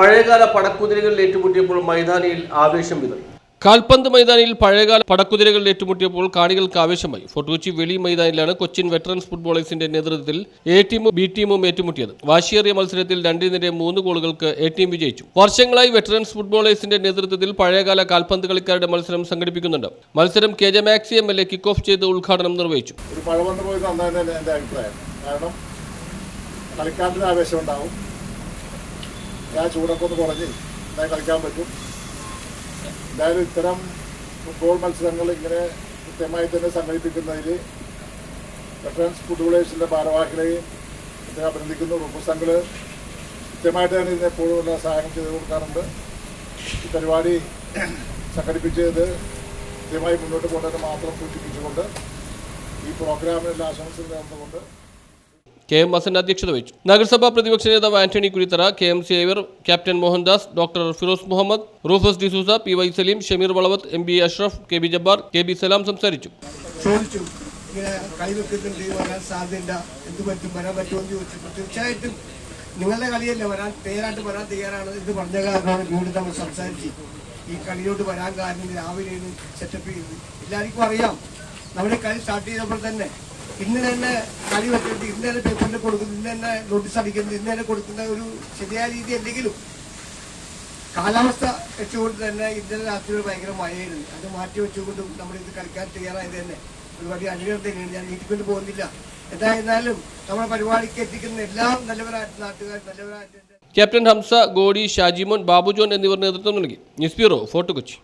പഴയകാല പടക്കുതിരകളിൽ ഏറ്റുമുട്ടിയപ്പോൾ മൈതാനിയിൽ ആവേശം വിതറി. കാൽപന്ത് മൈതാനിയിൽ പഴയകാല പടക്കുതിരകൾ ഏറ്റുമുട്ടിയപ്പോൾ കാണികൾക്ക് ആവേശമായി. ഫോർട്ട് കൊച്ചി വെളി മൈതാനിലാണ് കൊച്ചിൻ വെറ്ററൻസ് ഫുട്ബോളേഴ്സിന്റെ നേതൃത്വത്തിൽ എ ടീമും ബി ടീമും ഏറ്റുമുട്ടിയത്. വാശിയേറിയ മത്സരത്തിൽ രണ്ടിനെതിരെ മൂന്ന് ഗോളുകൾക്ക് എ ടീം വിജയിച്ചു. വർഷങ്ങളായി വെറ്ററൻസ് ഫുട്ബോളേഴ്സിന്റെ നേതൃത്വത്തിൽ പഴയകാല കാൽപന്ത് കളിക്കാരുടെ മത്സരം സംഘടിപ്പിക്കുന്നുണ്ട്. മത്സരം K J Maxi M L A kick off ചെയ്ത് ഉദ്ഘാടനം നിർവഹിച്ചു. കളിക്കാരുടെ ആവേശം ഉണ്ടാവും. ഞാൻ ചൂടൊക്കെ ഒന്ന് കുറഞ്ഞ് നന്നായി കളിക്കാൻ പറ്റും. എന്തായാലും ഇത്തരം ഫുട്ബോൾ മത്സരങ്ങൾ ഇങ്ങനെ കൃത്യമായി തന്നെ സംഘടിപ്പിക്കുന്നതിൽ വെറ്ററൻസ് ഫുട്ബോളേഴ്സിന്റെ ഭാരവാഹികളെയും ഇദ്ദേഹം അഭിനന്ദിക്കുന്നു. റുപ്പസംഘൾ കൃത്യമായിട്ട് തന്നെ ഇതിനെപ്പോഴും ഉള്ള സഹായം ചെയ്തു കൊടുക്കാറുണ്ട്. ഈ പരിപാടി സംഘടിപ്പിച്ചത് കൃത്യമായി മുന്നോട്ട് പോകേണ്ടത് മാത്രം സൂചിപ്പിച്ചുകൊണ്ട് ഈ പ്രോഗ്രാമിനുള്ള ആശംസകൾ നേർന്നുകൊണ്ട് കെ എം ഹസൻ അധ്യക്ഷത വഹിച്ചു. നഗരസഭാ പ്രതിപക്ഷ നേതാവ് Antony Kurithara K M Xavier captain Mohandas doctor Firoz Muhammad Rufus D'Souza P Y Saleem Shameer Valavath M B Ashraf K B Jabbar K B Salam സംസാരിച്ചു. ചോദിച്ചു ഇങ്ങനെ കൈവെക്കുന്നുണ്ട് വരാൻ എന്ന് നിങ്ങളുടെ കളിയല്ലേ വരാൻ പേരായിട്ട് വരാൻ തയ്യാറാണ് ഇത് പറഞ്ഞ കാരണമാണ് വീണ്ടും നമ്മൾ സംസാരിച്ച്. ഈ കളിയോട്ട് വരാൻ കാരണം രാവിലെയാണ് സെറ്റപ്പ് ചെയ്ത് എല്ലാവർക്കും അറിയാം നമ്മുടെ കളി സ്റ്റാർട്ട് ചെയ്തപ്പോൾ തന്നെ ഇന്ന് തന്നെ കളി വെച്ചിട്ട് ഇന്ന് തന്നെ കൊടുക്കുന്നത് ഇന്ന് തന്നെ നോട്ടീസ് അടിക്കുന്നത് ഇന്ന് തന്നെ കൊടുക്കുന്ന ഒരു ശരിയായ രീതി അല്ലെങ്കിലും കാലാവസ്ഥ വെച്ചുകൊണ്ട് തന്നെ ഇന്നലെ രാത്രി ഒരു ഭയങ്കര മഴയായിരുന്നു. അത് മാറ്റി വെച്ചുകൊണ്ട് നമ്മൾ ഇത് കളിക്കാൻ തയ്യാറായത് തന്നെ. ഒരുപാട് അനുഗ്രഹം തന്നെയാണ് ഞാൻ വീട്ടിൽ കൊണ്ട് പോകുന്നില്ല. എന്തായിരുന്നാലും നമ്മുടെ പരിപാടിക്ക് എത്തിക്കുന്ന എല്ലാം നല്ലവരായിട്ട് നാട്ടുകാർ നല്ലവരായിട്ട് ക്യാപ്റ്റൻ ഹംസ ഗോഡി ഷാജിമോൻ ബാബുജോൻ എന്നിവർ നേതൃത്വം നൽകി. News bureau Fort Kochi.